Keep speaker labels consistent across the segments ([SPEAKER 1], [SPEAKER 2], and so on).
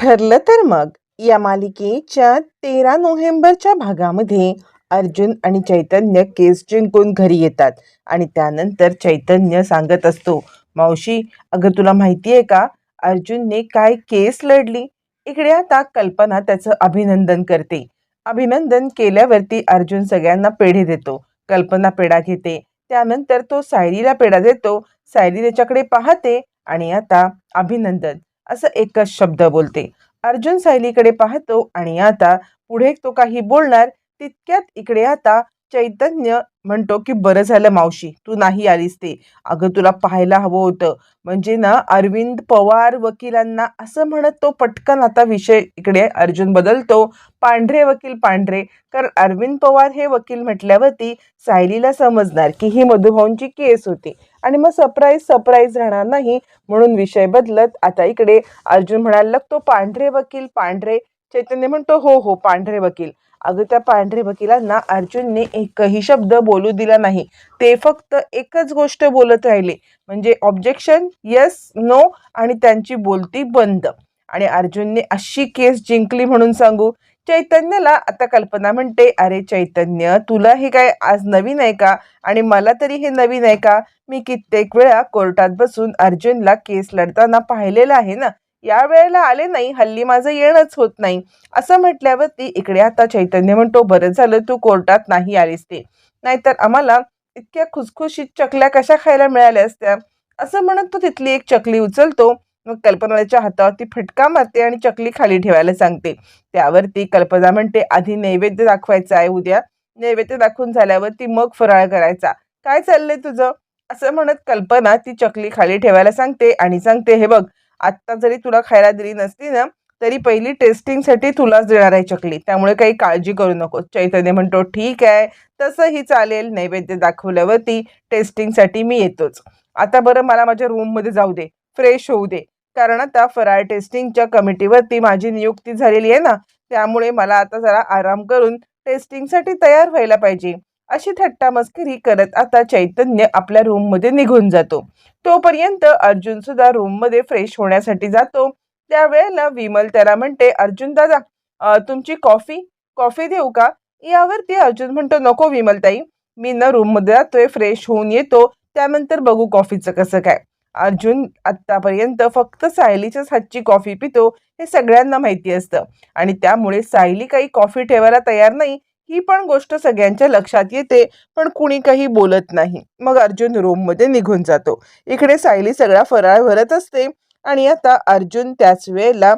[SPEAKER 1] ठरलं तर मग. या मालिकेच्या तेरा नोव्हेंबरच्या भागामध्ये अर्जुन आणि चैतन्य केस जिंकून घरी येतात आणि त्यानंतर चैतन्य सांगत असतो मावशी अगं तुला माहिती आहे का? अर्जुनने काय केस लढली? इकडे आता कल्पना त्याचं अभिनंदन करते. अभिनंदन केल्यावरती अर्जुन सगळ्यांना पेढे देतो. कल्पना पेढा घेते. त्यानंतर तो सायरीला पेढा देतो. सायरी त्याच्याकडे पाहते आणि आता अभिनंदन. असं एकच शब्द बोलते. अर्जुन सायलीकडे पाहतो आणि आता पुढे तो काही बोलणार तितक्यात इकडे आता चैतन्य म्हणतो की बरं झालं मावशी तू नाही आलीस ते. अगं तुला पाहायला हवं होतं. म्हणजे ना अरविंद पवार वकिलांना असं म्हणत तो पटकन आता विषय इकडे अर्जुन बदलतो. पांढरे वकील पांढरे. कारण अरविंद पवार हे वकील म्हटल्यावरती सायलीला समजणार की ही मधुभाऊंची केस होती. आणि मग सरप्राईज सरप्राईज राहणार नाही म्हणून विषय बदलत आता इकडे अर्जुन म्हणायला लागतो पांढरे वकील पांढरे. चैतन्य म्हणतो हो हो पांढरे वकील. अगं त्या पांढरे वकिलांना अर्जुनने एकही शब्द बोलू दिला नाही. ते फक्त एकच गोष्ट बोलत राहिले. म्हणजे ऑब्जेक्शन येस नो आणि त्यांची बोलती बंद. आणि अर्जुनने अशी केस जिंकली म्हणून सांगू. चैतन्याला आता कल्पना म्हणते अरे चैतन्य तुला हे काय आज नवीन आहे का? आणि मला तरी हे नवीन आहे का? मी कित्येक वेळा कोर्टात बसून अर्जुनला केस लढताना पाहिलेलं आहे ना? या वेळेला आले नाही हल्ली माझं येणंच होत नाही. असं म्हटल्यावरती इकडे आता चैतन्य म्हणतो बरं झालं तू कोर्टात नाही आलीस ते. नाहीतर आम्हाला इतक्या खुसखुशीत चकल्या कशा खायला मिळाल्या असत्या? असं म्हणत तो तिथली एक चकली उचलतो. मग कल्पनाच्या हातावरती फटका मारते आणि चकली खाली ठेवायला सांगते. त्यावरती कल्पना म्हणते आधी नैवेद्य दाखवायचा आहे उद्या. नैवेद्य दाखवून झाल्यावरती मग फराळ करायचा. काय चाललंय तुझं? असं म्हणत कल्पना ती चकली खाली ठेवायला सांगते आणि सांगते हे बघ आत्ता जरी तुला खायला दिली नसती ना तरी पहिली टेस्टिंगसाठी तुलाच देणार आहे चकली. त्यामुळे काही काळजी करू नको चैतन्य म्हणतो ठीक आहे तसंही चालेल नैवेद्य दाखवल्यावरती टेस्टिंगसाठी मी येतोच. आता बरं मला माझ्या रूममध्ये जाऊ दे फ्रेश होऊ दे. कारण आता फराळ टेस्टिंगच्या कमिटीवरती माझी नियुक्ती झालेली आहे ना त्यामुळे मला आता जरा आराम करून टेस्टिंगसाठी तयार व्हायला पाहिजे. अशी थट्टा मस्करी करत आता चैतन्य आपल्या रूममध्ये निघून जातो. तोपर्यंत अर्जुन सुद्धा रूममध्ये फ्रेश होण्यासाठी जातो. त्यावेळेला विमल त्याला म्हणते अर्जुन दादा तुमची कॉफी कॉफी देऊ का? यावरती अर्जुन म्हणतो नको विमलताई मी ना रूममध्ये जातोय फ्रेश होऊन येतो. त्यानंतर बघू कॉफीचं कसं काय. अर्जुन आत्तापर्यंत फक्त सायलीच्याच हातची कॉफी पितो हे सगळ्यांना माहिती असतं. आणि त्यामुळे सायली काही कॉफी ठेवायला तयार नाही ही पण गोष्ट सगळ्यांच्या लक्षात येते पण कुणी काही बोलत नाही. मग अर्जुन रूममध्ये निघून जातो. इकडे सायली सगळा फराळ भरत असते आणि आता अर्जुन त्याच वेळेला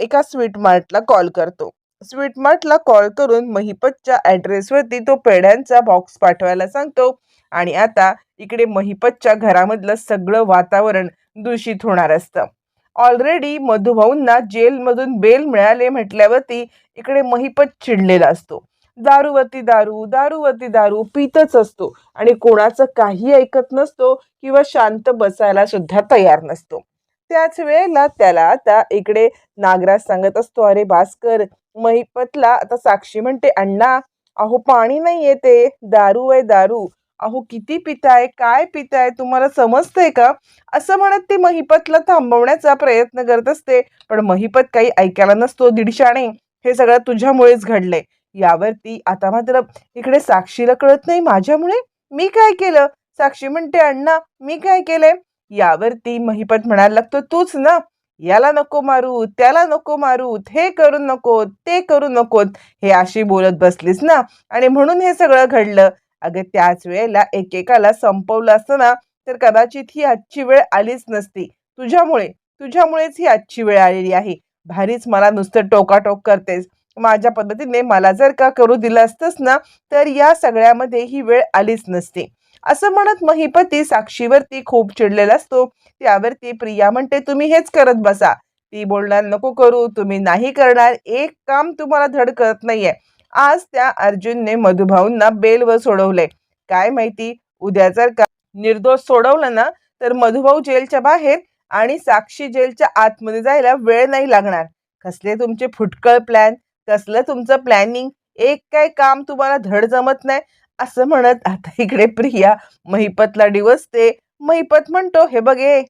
[SPEAKER 1] एका स्वीट मार्टला कॉल करतो. स्वीट मार्टला कॉल करून महिपतच्या ॲड्रेसवरती तो पेढ्यांचा बॉक्स पाठवायला सांगतो आणि आता इकडे महिपतच्या घरामधलं सगळं वातावरण दूषित होणार असतं. ऑलरेडी मधुभाऊंना जेलमधून बेल मिळाले म्हटल्यावरती इकडे महिपत चिडलेला असतो. दारूवरती दारू दारूवरती दारू पितच असतो. आणि कोणाचं काही ऐकत नसतो किंवा शांत बसायला सुद्धा तयार नसतो. त्याच वेळेला त्याला आता इकडे नागराज सांगत असतो अरे भास्कर महिपतला आता साक्षी म्हणते अण्णा अहो पाणी नाही येते दारू आहे दारू. अहो किती पिताय काय पिताय तुम्हाला समजतंय का? असं म्हणत ती महिपतला थांबवण्याचा प्रयत्न करत असते. पण महिपत काही ऐकायला नसतो दीडशाने हे सगळं तुझ्यामुळेच घडलंय. यावरती आता मात्र इकडे साक्षीला कळत नाही माझ्यामुळे. मी काय केलं? साक्षी म्हणते अण्णा मी काय केलंय? यावरती महिपत म्हणायला लागतो तूच ना. याला नको मारू त्याला नको मारू. हे करू नको ते करू नकोत हे अशी बोलत बसलीस ना. आणि म्हणून हे सगळं घडलं. अगं त्याच वेळेला एकेकाला संपवलं असतं ना तर कदाचित ही आजची वेळ आलीच नसती. तुझ्यामुळे तुझ्यामुळेच ही आजची वेळ आलेली आहे. भारीच मला नुसतं टोकाटोक करतेस. माझ्या पद्धतीने मला जर का करू दिलं असतंच ना तर या सगळ्यामध्ये ही वेळ आलीच नसते. असं म्हणत महिपती साक्षीवरती खूप चिडलेला असतो. त्यावरती प्रिया म्हणते तुम्ही हेच करत बसा. ती बोलणार नको करू तुम्ही नाही करणार. एक काम तुम्हाला धड करत नाहीये. आज त्या अर्जुनने मधुभाऊंना बेलवर सोडवले. काय माहिती उद्या जर का निर्दोष सोडवलं ना तर मधुभाऊ जेलच्या बाहेर आणि साक्षी जेलच्या आतमध्ये जायला वेळ नाही लागणार. कसले तुमचे फुटकळ प्लॅन? कसलं तुमचं प्लॅनिंग एक काय काम तुम्हाला धड जमत नाही असं म्हणत आता इकडे प्रिया महिपतला डिवसते महिपत म्हणतो हे बघे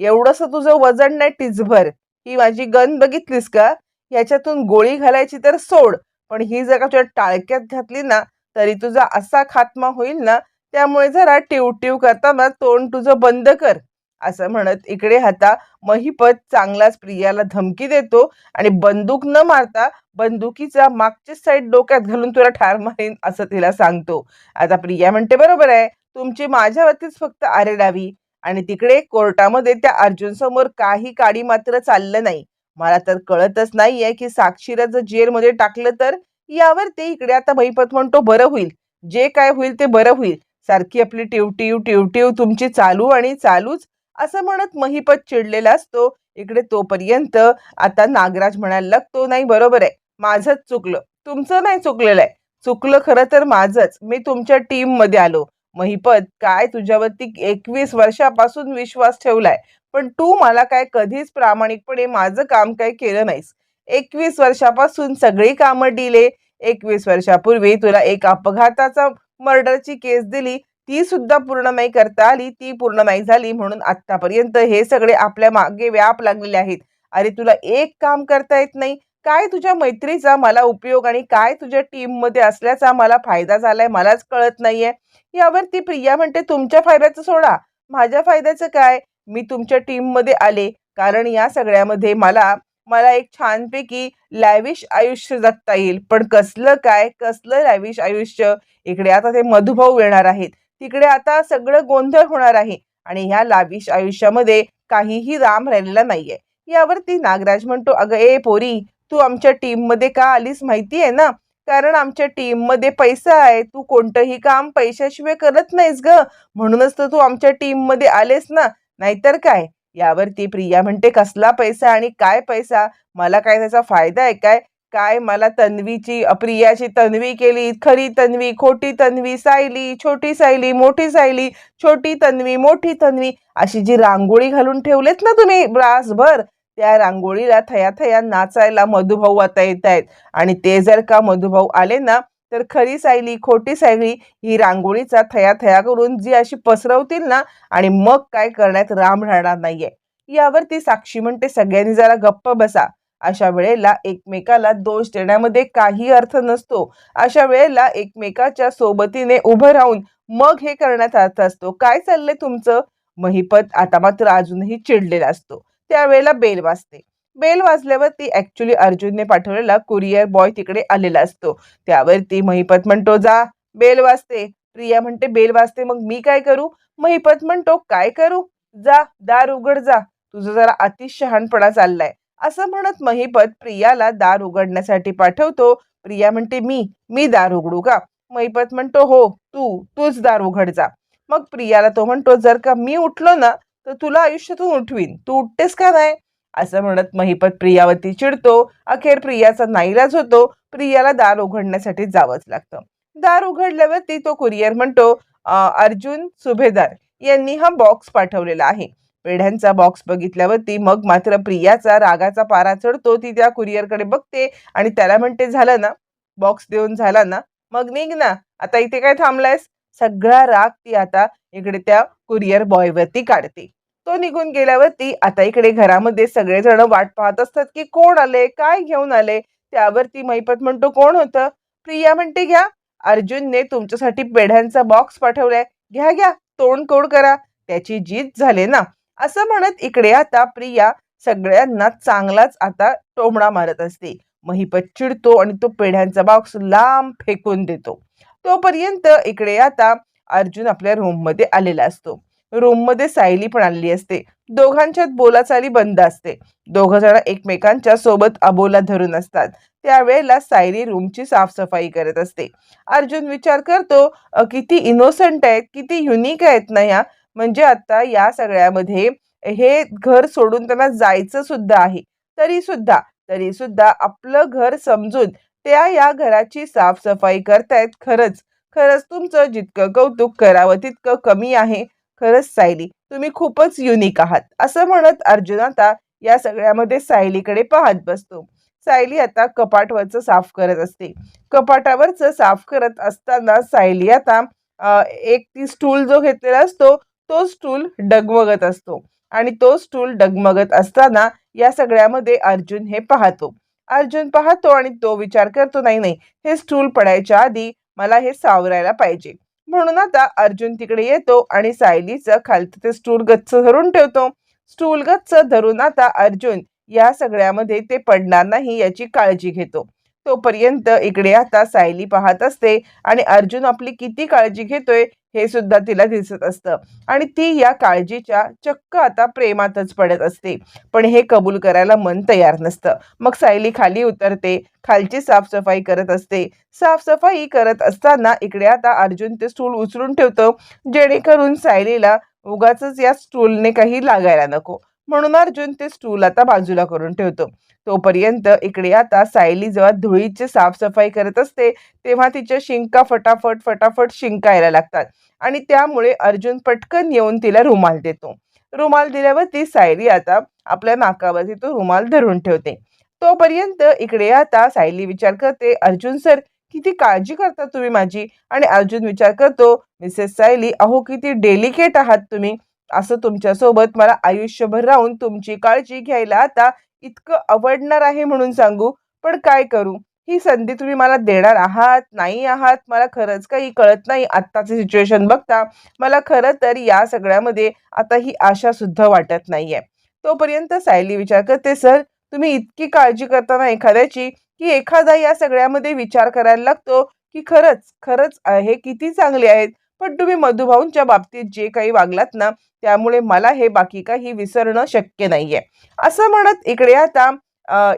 [SPEAKER 1] एवढंसं तुझं वजन नाही टिचभर ही माझी गन बघितलीस का? याच्यातून गोळी घालायची तर सोड. पण ही जर का तुझ्या टाळक्यात घातली ना तरी तुझा असा खात्मा होईल ना त्यामुळे जरा टिवटिव करताना तोंड तुझं बंद कर. असं म्हणत इकडे हाता महिपत चांगलाच प्रियाला धमकी देतो आणि बंदूक न मारता बंदुकीचा मागची साईड डोक्यात घालून तुला ठार मारेन असं तिला सांगतो. आता प्रिया म्हणते बरोबर आहे तुमची माझ्यावरतीच फक्त आरेडावी आणि तिकडे कोर्टामध्ये त्या अर्जुन समोर काही काडी मात्र चाललं नाही. मला तर कळतच नाहीये की साक्षीला जर जेलमध्ये टाकलं तर यावर ते इकडे आता महिपत म्हणतो बरं होईल. जे काय होईल ते बरं होईल. सारखी आपली टिवटिव टिवटिव तुमची चालू आणि चालूच असं म्हणत महिपत चिडलेला असतो. इकडे तोपर्यंत आता नागराज म्हणायला लागतो नाही बरोबर आहे. माझंच चुकलं. तुमचं नाही चुकलेलं आहे. चुकलं खरं तर माझंच. मी तुमच्या टीममध्ये आलो. महिपत काय तुझ्यावरती एकवीस वर्षापासून विश्वास ठेवलाय? पण तू मला काय कधीच प्रामाणिकपणे माझं काम काय केलं नाहीस. एकवीस वर्षापासून सगळी कामं डिले एकवीस वर्षापूर्वी तुला एक अपघाताचा मर्डरची केस दिली. ती सुद्धा पूर्ण नाही करता आली ती पूर्ण नाही झाली म्हणून आतापर्यंत हे सगळे आपल्या मागे व्याप लागलेले आहेत. अरे तुला एक काम करता येत नाही. काय तुझ्या मैत्रीचा मला उपयोग आणि काय तुझ्या टीममध्ये असल्याचा मला फायदा झालाय मलाच कळत नाहीये. यावरती प्रिया म्हणते तुमच्या फायद्याचं सोडा. माझ्या फायद्याचं काय? मी तुमच्या टीममध्ये आले. कारण या सगळ्यामध्ये मला मला एक छानपैकी लॅविश आयुष्य जगता येईल. पण कसलं काय? कसलं लॅविश आयुष्य? इकडे आता ते मधुभाऊ येणार आहेत. तिकडे आता सगळं गोंधळ होणार आहे आणि ह्या लाविश आयुष्यामध्ये काहीही राम राहिलेला नाहीये. यावरती नागराज म्हणतो अगं ए पोरी तू आमच्या टीममध्ये का आलीस माहिती आहे ना? कारण आमच्या टीममध्ये पैसा आहे. तू कोणतंही काम पैशाशिवाय करत नाहीस ग. म्हणूनच तर तू आमच्या टीममध्ये आलेस ना. नाहीतर काय? यावरती प्रिया म्हणते कसला पैसा आणि काय पैसा? मला काय त्याचा फायदा आहे काय? काय मला तन्वीची अप्रियाची तन्वी केली खरी तन्वी खोटी तन्वी सायली छोटी सायली मोठी सायली छोटी तन्वी मोठी तन्वी अशी जी रांगोळी घालून ठेवलेत ना तुम्ही ब्रासभर त्या रांगोळीला थया थया नाचायला मधुभाऊ आता येत आहेत आणि ते जर का मधुभाऊ आले ना तर खरी सायली खोटी सायली ही रांगोळीचा थया थया करून जी अशी पसरवतील ना आणि मग काय करण्यात राम राहणार नाहीये. यावरती साक्षी म्हणते सगळ्यांनी जरा गप्प बसा. अशा वेळेला एकमेकाला दोष देण्यामध्ये काही अर्थ नसतो. अशा वेळेला एकमेकाच्या सोबतीने उभं राहून मग हे करण्यात अर्थ असतो. काय चाललंय तुमचं? महिपत आता मात्र अजूनही चिडलेला असतो. त्यावेळेला बेल वाजते. बेल वाजल्यावरती ऍक्च्युली अर्जुनने पाठवलेला कुरिअर बॉय तिकडे आलेला असतो. त्यावरती महिपत म्हणतो जा. बेल वाजते. प्रिया म्हणते बेल वाजते मग मी काय करू? महिपत म्हणतो काय करू? जा दार उघड जा. तुझं जरा अतिशहाणपणा चाललाय. असं म्हणत महिपत प्रियाला दार उघडण्यासाठी पाठवतो. प्रिया म्हणते मी मी दार उघडू का? महिपत म्हणतो हो तू तूच दार उघड जा. मग प्रियाला तो म्हणतो जर का मी उठलो ना तर तुला आयुष्यातून उठवीन. तू उठतेस का नाही? असं म्हणत महिपत प्रियावरती चिडतो. अखेर प्रियाचा नाईलाज होतो. प्रियाला दार उघडण्यासाठी जावंच लागतं. दार उघडल्यावरती तो कुरिअर म्हणतो अर्जुन सुभेदार यांनी हा बॉक्स पाठवलेला आहे. पेढ्यांचा बॉक्स बघितल्यावरती मग मात्र प्रियाचा रागाचा पारा चढतो. ती त्या कुरिअरकडे बघते आणि त्याला म्हणते झालं ना? बॉक्स देऊन झाला ना? मग निघ ना. आता इथे काय थांबलायस? सगळा राग ती आता इकडे त्या कुरिअर बॉयवरती काढते. तो निघून गेल्यावरती आता इकडे घरामध्ये सगळेजण वाट पाहत असतात की कोण आले काय घेऊन आले? त्यावरती मैपत म्हणतो कोण होतं? प्रिया म्हणते घ्या. अर्जुनने तुमच्यासाठी पेढ्यांचा बॉक्स पाठवलाय. घ्या घ्या. तोंड कोड करा. त्याची जीत झाले ना? असं म्हणत इकडे आता प्रिया सगळ्यांना चांगलाच आता टोमणा मारत असते. महिपत चिडतो आणि तो पेढ्यांचा बॉक्स लांब फेकून देतो. तोपर्यंत इकडे आता अर्जुन आपल्या रूममध्ये आलेला असतो. रूममध्ये सायली पण आलेली असते. दोघांच्यात बोलाचाली बंद असते. दोघ जण एकमेकांच्या सोबत अबोला धरून असतात. त्यावेळेला सायली रूमची साफसफाई करत असते. अर्जुन विचार करतो किती इनोसंट आहेत किती युनिक आहेत ना या. म्हणजे आता या सगळ्यामध्ये हे घर सोडून त्यांना जायचं सुद्धा आहे. तरी सुद्धा तरी सुद्धा आपलं घर समजून त्या या घराची साफसफाई करतायत खरंच. खरंच तुमचं जितकं कौतुक करावं तितकं कमी आहे. खरंच सायली तुम्ही खूपच युनिक आहात. असं म्हणत अर्जुन आता या सगळ्यामध्ये सायलीकडे पाहत बसतो. सायली आता कपाटवरचं साफ करत असते. कपाटावरचं साफ करत असताना सायली आता एक ती स्टूल जो घेतलेला असतो तो स्टूल डगमगत असतो. आणि तो स्टूल डगमगत असताना या सगळ्यामध्ये अर्जुन हे पाहतो. अर्जुन पाहतो आणि तो विचार करतो नाही नाही हे स्टूल पडायच्या आधी मला हे सावरायला पाहिजे. म्हणून आता अर्जुन तिकडे येतो आणि सायलीचं खालतं ते स्टूल गच्च धरून ठेवतो. स्टूल गच्च धरून आता अर्जुन या सगळ्यामध्ये ते पडणार नाही याची काळजी घेतो. तोपर्यंत इकडे आता सायली पाहत असते आणि अर्जुन आपली किती काळजी घेतोय हे सुद्धा तिला दिसत असतं. आणि ती या काळजीच्या चक्क आता प्रेमातच पडत असते. पण हे कबूल करायला मन तयार नसतं. मग सायली खाली उतरते खालची साफसफाई करत असते. साफसफाई करत असताना इकडे आता अर्जुन ते स्टूल उचलून ठेवतो जेणेकरून सायलीला उगाच या स्टूलने काही लागायला नको. म्हणून अर्जुन ते स्टूल आता बाजूला करून ठेवतो. तोपर्यंत इकडे आता सायली जेव्हा धुळीची साफसफाई करत असते तेव्हा तिच्या शिंका फटाफट फटाफट शिंकायला लागतात. आणि त्यामुळे अर्जुन पटकन येऊन तिला रुमाल देतो. रुमाल दिल्यावरती सायली आता आपल्या नाकावरती तो रुमाल धरून ठेवते. तोपर्यंत इकडे आता सायली विचार करते अर्जुन सर किती काळजी करता तुम्ही माझी? आणि अर्जुन विचार करतो मिसेस सायली अहो किती डेलिकेट आहात तुम्ही. असं तुमच्यासोबत मला आयुष्यभर राहून तुमची काळजी घ्यायला आता इतकं आवडणार आहे म्हणून सांगू. पण काय करू? ही संधी तुम्ही मला देणार आहात? नाही आहात? मला खरंच काही कळत नाही. आत्ताचं सिच्युएशन बघता मला खरं तर या सगळ्यामध्ये आता ही आशा सुद्धा वाटत नाही आहे तोपर्यंत सायली विचार करते सर तुम्ही इतकी काळजी करताना एखाद्याची की एखादा या सगळ्यामध्ये विचार करायला लागतो की खरंच खरंच हे किती चांगले आहेत. पण तुम्ही मधुभाऊंच्या बाबतीत जे काही वागलात ना त्यामुळे मला हे बाकी काही विसरणं शक्य नाहीये. असं म्हणत इकडे आता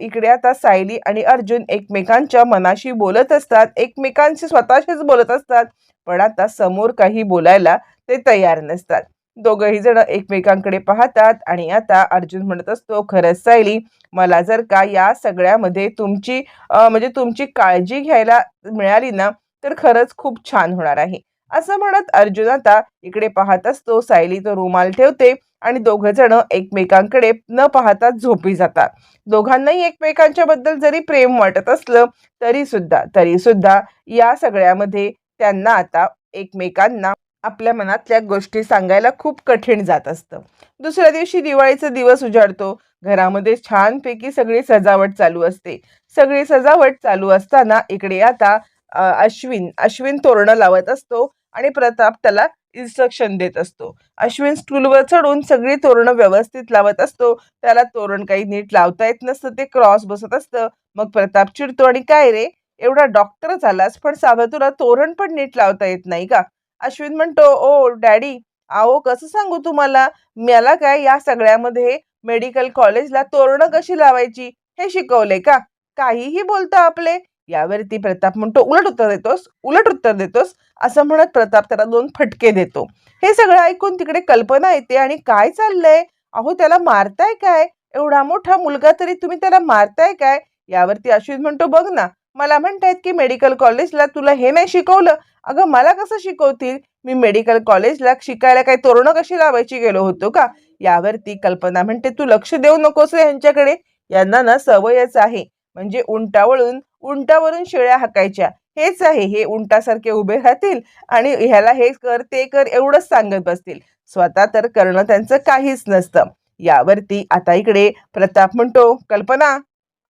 [SPEAKER 1] इकडे आता सायली आणि अर्जुन एकमेकांच्या मनाशी बोलत असतात. एकमेकांशी स्वतःशीच बोलत असतात पण आता समोर काही बोलायला ते तयार नसतात. दोघही जण एकमेकांकडे पाहतात आणि आता अर्जुन म्हणत असतो खरंच सायली मला जर का या सगळ्यामध्ये तुमची म्हणजे तुमची काळजी घ्यायला मिळाली ना तर खरंच खूप छान होणार आहे. असं म्हणत अर्जुन आता इकडे पाहत असतो. सायली तो रुमाल ठेवते आणि दोघ जण एकमेकांकडे न पाहता झोपी जातात. दोघांनाही एकमेकांच्या बद्दल जरी प्रेम वाटत असलं तरी सुद्धा तरी सुद्धा या सगळ्यामध्ये त्यांना आता एकमेकांना आपल्या मनातल्या गोष्टी सांगायला खूप कठीण जात असतं. दुसऱ्या दिवशी दिवाळीचा दिवस उजाडतो. घरामध्ये छानपैकी सगळी सजावट चालू असते. सगळी सजावट चालू असताना इकडे आता अश्विन अश्विन तोरणं लावत असतो. आणि प्रताप त्याला इन्स्ट्रक्शन देत असतो. अश्विन स्टूलवर चढून सगळी तोरणं व्यवस्थित लावत असतो. त्याला तोरण काही नीट लावता येत नसतं ते क्रॉस बसत असतं. मग प्रताप चिडतो आणि काय रे? एवढा डॉक्टर झालास पण साधं तुला तोरण पण नीट लावता येत नाही का? अश्विन म्हणतो ओ डॅडी आहो कसं सांगू तुम्हाला? मला काय या सगळ्यामध्ये मेडिकल कॉलेजला तोरणं कशी लावायची? हे शिकवले का? काहीही बोलता आपले. यावरती प्रताप म्हणतो उलट उत्तर देतोस? उलट उत्तर देतोस? असं म्हणत प्रताप त्याला दोन फटके देतो. हे सगळं ऐकून तिकडे कल्पना येते आणि काय चाललंय? अहो त्याला मारताय काय? एवढा मोठा मुलगा तरी तुम्ही त्याला मारताय काय? यावरती अश्विन म्हणतो बघ ना मला म्हणतायत की मेडिकल कॉलेजला तुला हे नाही शिकवलं. अगं मला कसं शिकवतील? मी मेडिकल कॉलेजला शिकायला काही तोरणं कशी लावायची गेलो होतो का? यावरती कल्पना म्हणते तू लक्ष देऊ नकोस रे यांच्याकडे यांना ना सवयच आहे. म्हणजे उंटावळून उंटावरून शेळ्या हाकायच्या. हेच आहे. हे उंटासारखे उभे राहतील आणि ह्याला हे कर ते कर एवढंच सांगत बसतील. स्वतः तर करणं त्यांचं काहीच नसतं. यावरती आता इकडे प्रताप म्हणतो कल्पना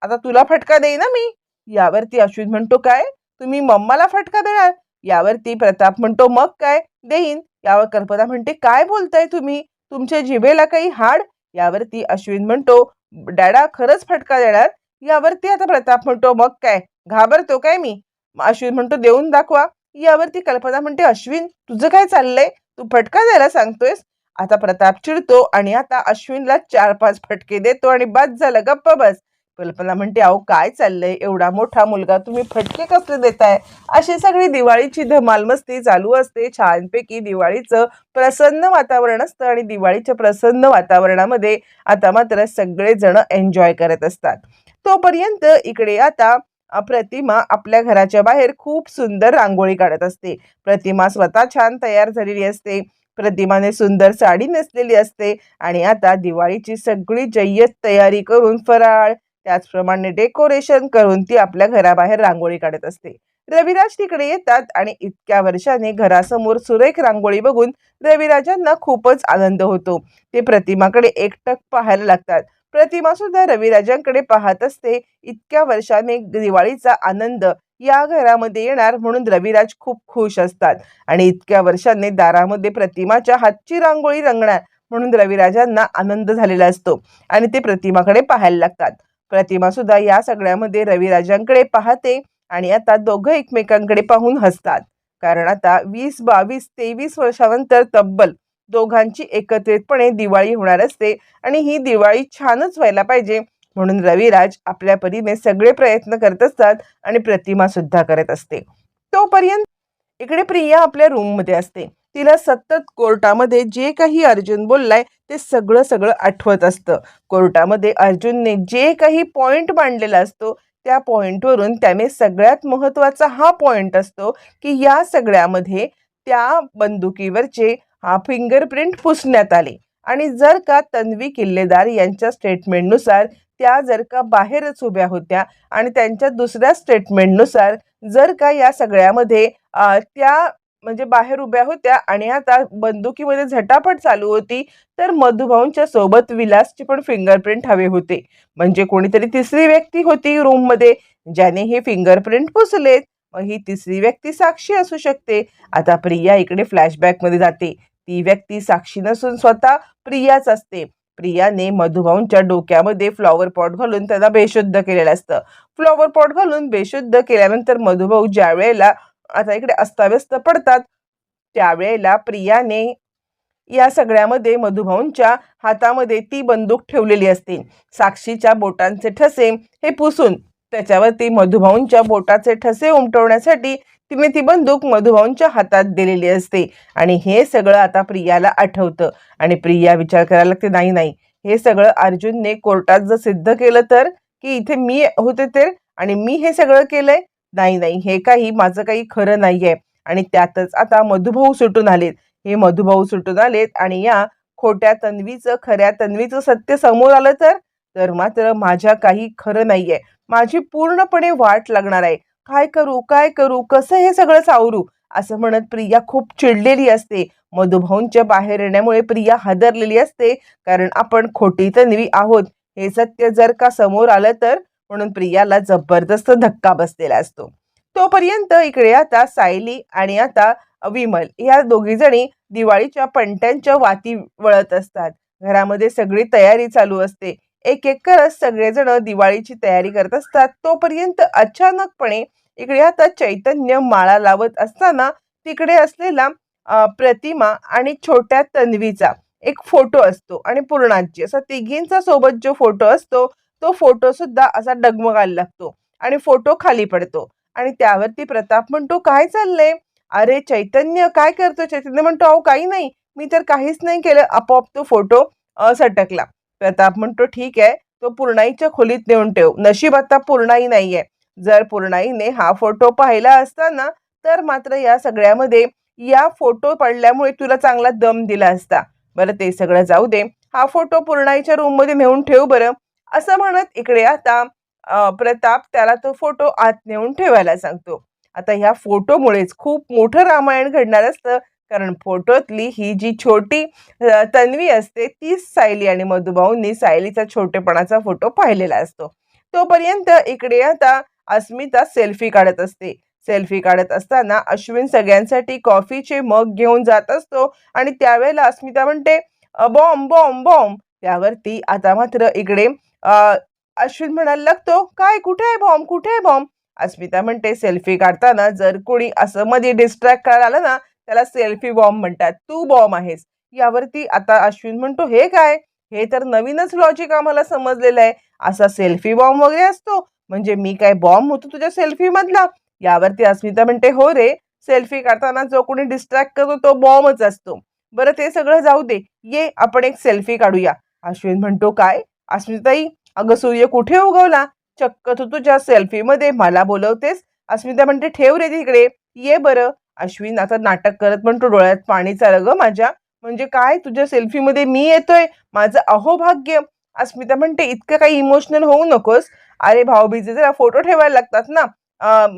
[SPEAKER 1] आता तुला फटका देई ना मी. यावरती अश्विन म्हणतो काय? तुम्ही मम्माला फटका देणार? यावरती प्रताप म्हणतो मग काय? देईन. यावर कल्पना म्हणते काय बोलताय तुम्ही? तुमच्या जिभेला काही हाड? यावरती अश्विन म्हणतो डॅडा खरंच फटका देणार? यावरती आता प्रताप म्हणतो मग काय? घाबरतो काय मी? अश्विन म्हणतो देऊन दाखवा. यावरती कल्पना म्हणते अश्विन तुझं काय चाललंय? तू फटका द्यायला सांगतोयस? आता प्रताप चिडतो आणि आता अश्विनला चार पाच फटके देतो आणि बस झालं गप्प बस. कल्पना म्हणते अहो काय चाललंय? एवढा मोठा मुलगा तुम्ही फटके कसले देताय? अशी सगळी दिवाळीची धमाल मस्ती चालू असते. छानपैकी दिवाळीचं प्रसन्न वातावरण असतं आणि दिवाळीच्या प्रसन्न वातावरणामध्ये आता मात्र सगळेजण एन्जॉय करत असतात. तोपर्यंत इकडे आता प्रतिमा आपल्या घराच्या बाहेर खूप सुंदर रांगोळी काढत असते. प्रतिमा स्वतः छान तयार झालेली असते. प्रतिमाने सुंदर साडी नेसलेली असते. आणि आता दिवाळीची सगळी जय्यत तयारी करून फराळ त्याचप्रमाणे डेकोरेशन करून ती आपल्या घराबाहेर रांगोळी काढत असते. रविराज तिकडे येतात आणि इतक्या वर्षाने घरासमोर सुरेख रांगोळी बघून रविराजांना खूपच आनंद होतो. ते प्रतिमाकडे एकटक पाहायला लागतात. प्रतिमा सुद्धा रविराजांकडे पाहत असते इतक्या वर्षाने दिवाळीचा आनंद या घरामध्ये येणार म्हणून रविराज खूप खुश असतात. आणि इतक्या वर्षांनी दारामध्ये प्रतिमाच्या हातची रांगोळी रंगणार म्हणून रविराजांना आनंद झालेला असतो आणि ते प्रतिमाकडे पाहायला लागतात. प्रतिमा सुद्धा या सगळ्यामध्ये रविराजांकडे पाहते आणि आता दोघं एकमेकांकडे पाहून हसतात. कारण आता वीस बावीस तेवीस वर्षानंतर तब्बल दोघांची एकत्रितपणे दिवाळी होणार असते आणि ही दिवाळी छानच व्हायला पाहिजे. म्हणून रविराज आपल्या परीने सगळे प्रयत्न करत असतात आणि प्रतिमा सुद्धा करत असते. तोपर्यंत इकडे प्रिया आपल्या रूममध्ये असते. तिला सतत कोर्टामध्ये जे काही अर्जुन बोललाय ते सगळं सगळं आठवत असतं. कोर्टामध्ये अर्जुनने जे काही पॉइंट मांडलेला असतो त्या पॉइंटवरून त्याने सगळ्यात महत्त्वाचा हा पॉइंट असतो की या सगळ्यामध्ये त्या बंदुकीवरचे हा फिंगरप्रिंट पुसण्यात आले. आणि जर का तन्वी किल्लेदार यांच्या स्टेटमेंटनुसार त्या जर का बाहेरच उभ्या होत्या आणि त्यांच्या दुसऱ्या स्टेटमेंटनुसार जर का या सगळ्यामध्ये त्या म्हणजे बाहेर उभ्या होत्या आणि आता बंदुकीमध्ये झटापट चालू होती तर मधुभाऊंच्या सोबत विलासचे पण फिंगरप्रिंट हवे होते. म्हणजे कोणीतरी तिसरी व्यक्ती होती रूममध्ये ज्याने हे फिंगरप्रिंट पुसलेत. मग ही तिसरी व्यक्ती साक्षी असू शकते. आता प्रिया इकडे फ्लॅशबॅकमध्ये जाते. ती व्यक्ती साक्षी नसून स्वतः प्रियाच असते. प्रियाने मधुभाऊंच्या डोक्यामध्ये फ्लॉवर पॉट घालून त्यांना बेशुद्ध केलेलं असतं. फ्लॉवर पॉट घालून बेशुद्ध केल्यानंतर मधुभाऊ ज्या वेळेला आता इकडे अस्ताव्यस्त पडतात त्यावेळेला प्रियाने या सगळ्यामध्ये मधुभाऊंच्या हातामध्ये ती बंदूक ठेवलेली असते. साक्षीच्या बोटांचे ठसे हे पुसून त्याच्यावरती मधुभाऊंच्या बोटाचे ठसे उमटवण्यासाठी तिने ती बंदूक मधुभाऊंच्या हातात दिलेली असते. आणि हे सगळं आता प्रियाला आठवतं. आणि प्रिया विचार करायला लागते नाही नाही हे सगळं अर्जुनने कोर्टात जर सिद्ध केलं तर की इथे मी होते तर आणि मी हे सगळं केलंय? नाही नाही हे काही माझं काही खरं नाहीये. आणि त्यातच आता मधुभाऊ सुटून आलेत. हे मधुभाऊ सुटून आलेत आणि या खोट्या तन्वीचं खऱ्या तन्वीचं सत्य समोर आलं तर तर मात्र माझ्या काही खरं नाहीये. माझी पूर्णपणे वाट लागणार आहे. काय करू काय करू कसं हे सगळं सावरू? असं म्हणत प्रिया खूप चिडलेली असते. मधुभाऊंच्या बाहेर येण्यामुळे प्रिया हादरलेली असते. कारण आपण खोटी तन्वी आहोत. हे सत्य जर का समोर आलं तर? म्हणून प्रियाला जबरदस्त धक्का बसलेला असतो. तोपर्यंत इकडे आता सायली आणि आता विमल या दोघी जणी दिवाळीच्या पंट्यांच्या वाती वळत असतात. घरामध्ये सगळी तयारी चालू असते. एक एक करत सगळेजण दिवाळीची तयारी करत असतात. तोपर्यंत अचानकपणे इकडे आता चैतन्य माळा लावत असताना तिकडे असलेला प्रतिमा आणि छोट्या तन्वीचा एक फोटो असतो आणि पूर्णाची. असा तिघींचा सोबत जो फोटो असतो तो फोटो सुद्धा असा डगमगायला लागतो आणि फोटो खाली पडतो. आणि त्यावरती प्रताप म्हणतो काय चाललंय? अरे चैतन्य काय करतो? चैतन्य म्हणतो अहो काही नाही. मी तर काहीच नाही केलं. आपोआप तो फोटो सटकला. प्रताप म्हणतो ठीक आहे तो पूर्णाईच्या खोलीत नेऊन ठेव. नशीब आता पूर्णाई नाहीये. जर पूर्णाईने हा फोटो पाहिला असताना तर मात्र या सगळ्यामध्ये या फोटो पडल्यामुळे तुला चांगला दम दिला असता. बरं ते सगळं जाऊ दे. हा फोटो पूर्णाईच्या रूममध्ये नेऊन ठेव बरं. असं म्हणत इकडे आता प्रताप त्याला तो फोटो आत नेऊन ठेवायला सांगतो. आता ह्या फोटोमुळेच खूप मोठं रामायण घडणार असतं. कारण फोटोतली ही जी छोटी तन्वी असते तीच सायली आणि मधुभाऊंनी सायलीचा छोटेपणाचा फोटो पाहिलेला असतो. तोपर्यंत इकडे आता अस्मिता सेल्फी काढत असते. सेल्फी काढत असताना अश्विन सगळ्यांसाठी कॉफीचे मग घेऊन जात असतो आणि त्यावेळेला अस्मिता म्हणते बॉम्ब बॉम्ब बॉम्ब. त्यावरती आता मात्र इकडे अश्विन म्हणायला लागतो काय कुठे आहे बॉम्ब? कुठे आहे बॉम्ब? अस्मिता म्हणते सेल्फी काढताना जर कोणी असं मध्ये डिस्ट्रॅक्ट करायला आलं ना त्याला सेल्फी बॉम्ब म्हणतात. तू बॉम्ब आहेस. यावरती आता अश्विन म्हणतो हे काय? हे तर नवीनच लॉजिक आम्हाला समजलेलं आहे. असा सेल्फी बॉम्ब वगैरे असतो. म्हणजे मी काय बॉम्ब होतो तुझ्या सेल्फी मधला? यावरती अस्मिता म्हणते हो रे सेल्फी काढताना जो कोणी डिस्ट्रॅक्ट करतो तो बॉम्बच असतो. बरं ते सगळं जाऊ दे. ये आपण एक सेल्फी काढूया. अश्विन म्हणतो काय? अस्मिताई अगं सूर्य कुठे उगवला? चक्क तू तुझ्या सेल्फीमध्ये मला बोलवतेस. अस्मिता म्हणते ठेव रे तिकडे. ये बरं. अश्विन आता नाटक करत म्हणतो डोळ्यात पाणी चाल ग माझ्या. म्हणजे काय? तुझ्या सेल्फीमध्ये मी येतोय? माझं अहोभाग्य. अस्मिता म्हणते इतकं काही इमोशनल होऊ नकोस. अरे भाऊबीजे जरा फोटो ठेवायला लागतात ना.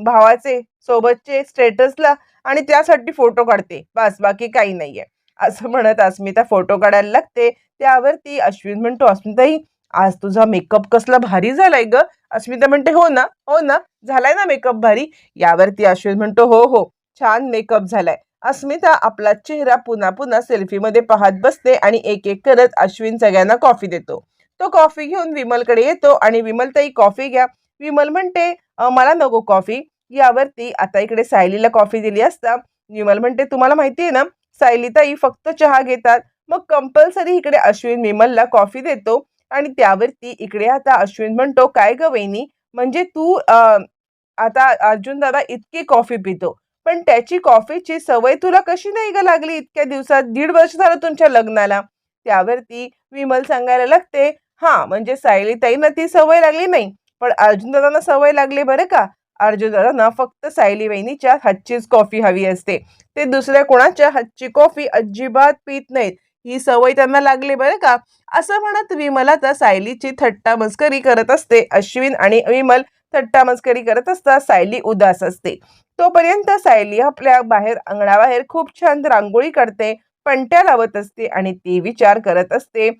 [SPEAKER 1] भावाचे सोबतचे स्टेटसला आणि त्यासाठी फोटो काढते. बस बाकी काही नाहीये. असं म्हणत अस्मिता फोटो काढायला लागते. त्यावरती अश्विन म्हणतो अस्मिताही आज तुझा मेकअप कसला भारी झालाय ग? अस्मिता म्हणते हो ना हो ना झालाय ना मेकअप भारी. यावरती अश्विन म्हणतो हो हो. छान मेकअप झालाय. अस्मिता आपला चेहरा पुन्हा पुन्हा सेल्फीमध्ये पाहत बसते आणि एक एक करत अश्विन सगळ्यांना कॉफी देतो. तो कॉफी घेऊन विमलकडे येतो आणि विमलताई कॉफी घ्या. विमल म्हणते मला नको कॉफी यावरती आता इकडे सायलीला कॉफी दिली असता. विमल म्हणते तुम्हाला माहिती आहे ना सायलीताई फक्त चहा घेतात. मग कंपल्सरी इकडे अश्विन विमलला कॉफी देतो आणि त्यावरती इकडे आता अश्विन म्हणतो काय ग वहिनी म्हणजे तू आता अर्जुन दादा इतकी कॉफी पितो. पण त्याची कॉफीची सवय तुला कशी नाही ग लागली इतक्या दिवसात? दीड वर्ष झालं तुमच्या लग्नाला. त्यावरती विमल सांगायला लागते हा म्हणजे सायलीताईंना ती सवय लागली नाही पण अर्जुन दादांना सवय लागली बरं का? अर्जुन दादांना फक्त सायली वहिनीच्या हातचीच कॉफी हवी असते. ते दुसऱ्या कोणाच्या हातची कॉफी अजिबात पित नाहीत. ही सवय त्यांना लागली बरं का? असं म्हणत विमला तर सायलीची थट्टा मस्करी करत असते. अश्विन आणि विमल थट्टा मस्करी करत असता सायली उदास असते. तोपर्यंत सायली आपल्या बाहेर अंगणाबाहेर खूप छान रांगोळी करते पणत्या लावत असते आणि ती विचार करत असते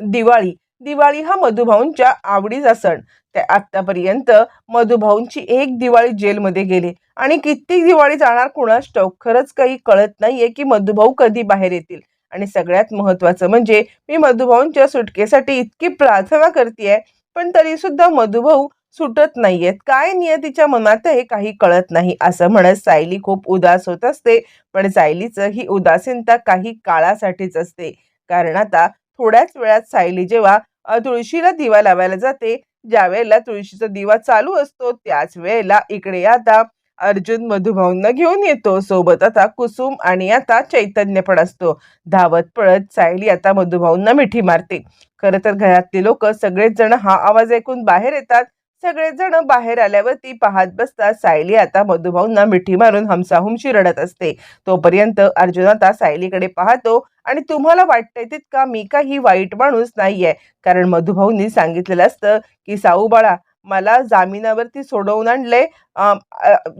[SPEAKER 1] दिवाळी दिवाळी हा मधुभाऊंच्या आवडीचा सण. त्या आत्तापर्यंत मधुभाऊंची एक दिवाळी जेलमध्ये गेली आणि कित्येक दिवाळी जाणार कुणास ठाऊक खरंच काही कळत नाहीये की मधुभाऊ कधी बाहेर येतील. आणि सगळ्यात महत्वाचं म्हणजे मी मधुभाऊंच्या सुटकेसाठी इतकी प्रार्थना करते पण तरी सुद्धा मधुभाऊ सुटत नाहीयेत. काय नियतीच्या मनात हे काही कळत नाही. असं म्हणत सायली खूप उदास होत असते. पण सायलीचं ही उदासीनता काही काळासाठीच असते. कारण आता थोड्याच वेळात सायली जेव्हा तुळशीला दिवा लावायला जाते ज्या वेळेला तुळशीचा दिवा चालू असतो त्याच वेळेला इकडे आता अर्जुन मधुभाऊंना घेऊन येतो. सोबत आता कुसुम आणि आता चैतन्य पण असतो. धावत पळत सायली आता मधुभाऊंना मिठी मारते. खरं तर घरातले लोक सगळेच जण हा आवाज ऐकून बाहेर येतात. सगळेजण बाहेर आल्यावरती पाहत बसता सायली आता मधुभाऊंना मिठी मारून हमसाहुमशी रडत असते. तोपर्यंत अर्जुन आता सायलीकडे पाहतो आणि तुम्हाला वाटतंय तितका मी काही वाईट माणूस नाहीये. कारण मधुभाऊंनी सांगितलेलं असतं की साऊ बाळा मला जामिनावरती सोडवून आणलंय.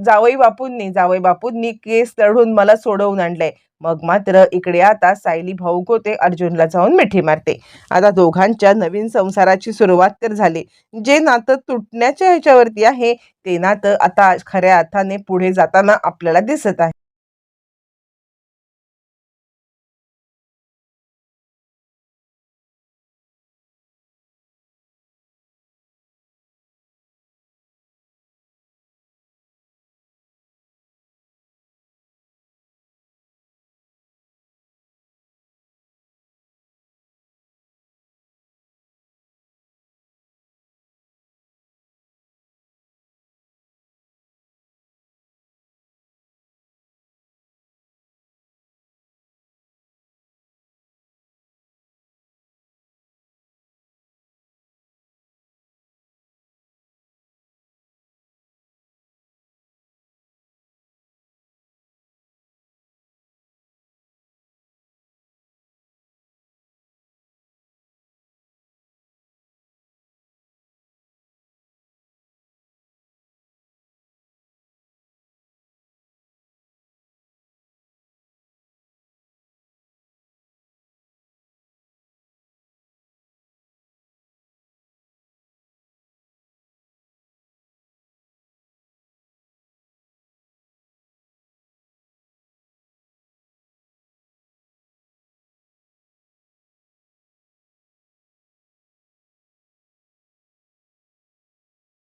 [SPEAKER 1] जावई बापूंनी जावई बापूंनी केस लढून मला सोडवून आणलंय. मग मात्र इकडे आता सायली भाऊक होते अर्जुनला जाऊन मिठी मारते. आता दोघांच्या नवीन संसाराची सुरुवात तर झाली. जे नातं तुटण्याच्या ह्याच्यावरती आहे ते नातं आता खऱ्या अर्थाने पुढे जाताना आपल्याला दिसत आहे.